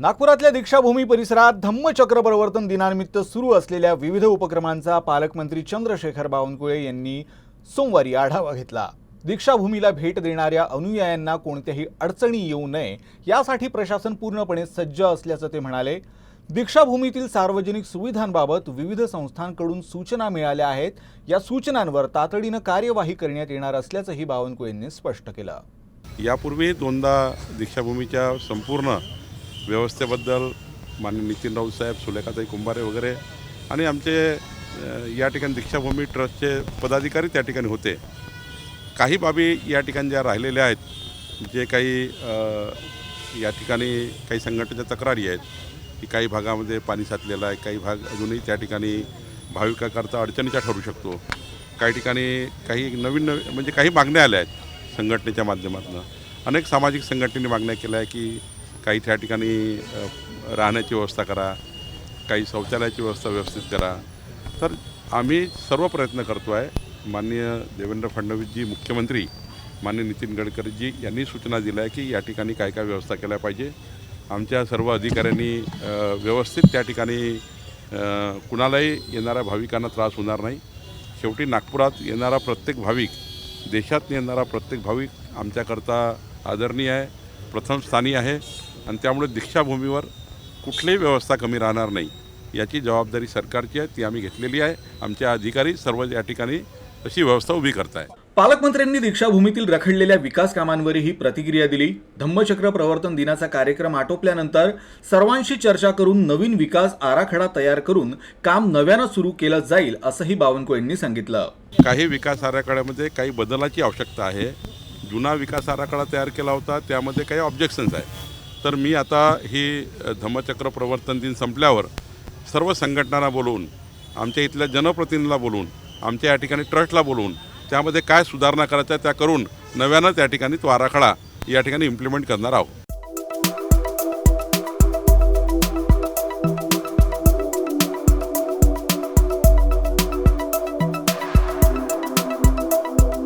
नागपुरातल्या दीक्षाभूमी परिसरात धम्मचक्र प्रवर्तन दिनानिमित्त सुरू असलेल्या विविध उपक्रमांचा पालकमंत्री चंद्रशेखर बावनकुळे यांनी सोमवारी आढावा घेतला. दीक्षाभूमीला भेट देणाऱ्या अनुयायांना कोणत्याही अडचणी येऊ नये यासाठी प्रशासन पूर्णपणे सज्ज असल्याचं ते म्हणाले. दीक्षाभूमीतील सार्वजनिक सुविधांबाबत विविध संस्थांकडून सूचना मिळाल्या आहेत. या सूचनांवर तातडीनं कार्यवाही करण्यात येणार असल्याचंही बावनकुळेंनी स्पष्ट केलं. यापूर्वी दोनदा दीक्षाभूमीच्या संपूर्ण व्यवस्थेबद्दल माननीय नितीन राऊत साहेब सुलेखाताई कुंभारे वगैरे आणि आमचे या ठिकाणी दीक्षाभूमी ट्रस्टचे पदाधिकारी त्या ठिकाणी होते. काही बाबी या ठिकाणी ज्या राहिलेल्या आहेत जे काही या ठिकाणी काही संघटनेच्या तक्रारी आहेत की काही भागामध्ये पाणी साचलेलं आहे काही भाग अजूनही त्या ठिकाणी भाविकाकरता अडचणीचा ठरू शकतो. काही ठिकाणी काही नवीन नवीन म्हणजे काही मागण्या आल्या आहेत संघटनेच्या माध्यमातून. अनेक सामाजिक संघटनेने मागण्या केल्या आहे की काही त्या ठिकाणी राहण्याची व्यवस्था करा काही शौचालयाची व्यवस्था व्यवस्थित करा. तर आम्ही सर्व प्रयत्न करतो आहे माननीय देवेंद्र फडणवीसजी मुख्यमंत्री माननीय नितीन गडकरीजी यांनी सूचना दिल्या आहे की या ठिकाणी काय काय व्यवस्था केल्या पाहिजे. आमच्या सर्व अधिकाऱ्यांनी व्यवस्थित त्या ठिकाणी कुणालाही येणाऱ्या भाविकांना त्रास होणार नाही. शेवटी नागपुरात येणारा प्रत्येक भाविक देशात येणारा प्रत्येक भाविक आमच्याकरता आदरणीय आहे प्रथम स्थानी आहे. आणि त्यामुळे दीक्षाभूमीवर कुठलीही व्यवस्था कमी राहणार नाही. याची जबाबदारी सरकारची आहे ती आम्ही घेतलेली आहे. आमचे अधिकारी सर्व या ठिकाणी तशी व्यवस्था उभी करताय. पालकमंत्र्यांनी दीक्षाभूमीतील रखडलेल्या विकास कामांवरही प्रतिक्रिया दिली. धम्मचक्र प्रवर्तन दिनाचा कार्यक्रम आटोपल्यानंतर सर्वांशी चर्चा करून नवीन विकास आराखडा तयार करून काम नव्यानं सुरू केलं जाईल असंही बावनकुळेंनी सांगितलं. काही विकास आराखड्यामध्ये काही बदलाची आवश्यकता आहे. जुना विकास आराखडा तयार केला होता त्यामध्ये काही ऑब्जेक्शन्स आहे तर मी आता ही धम्मचक्र प्रवर्तन दिन संपल्यावर सर्व संघटनांना बोलवून आमच्या इथल्या जनप्रतिनिधीला बोलवून आमच्या या ठिकाणी ट्रस्टला बोलवून त्यामध्ये काय सुधारणा करायच्या त्या करून नव्यानं त्या ठिकाणी तो आराखडा या ठिकाणी इम्प्लिमेंट करणार आहोत.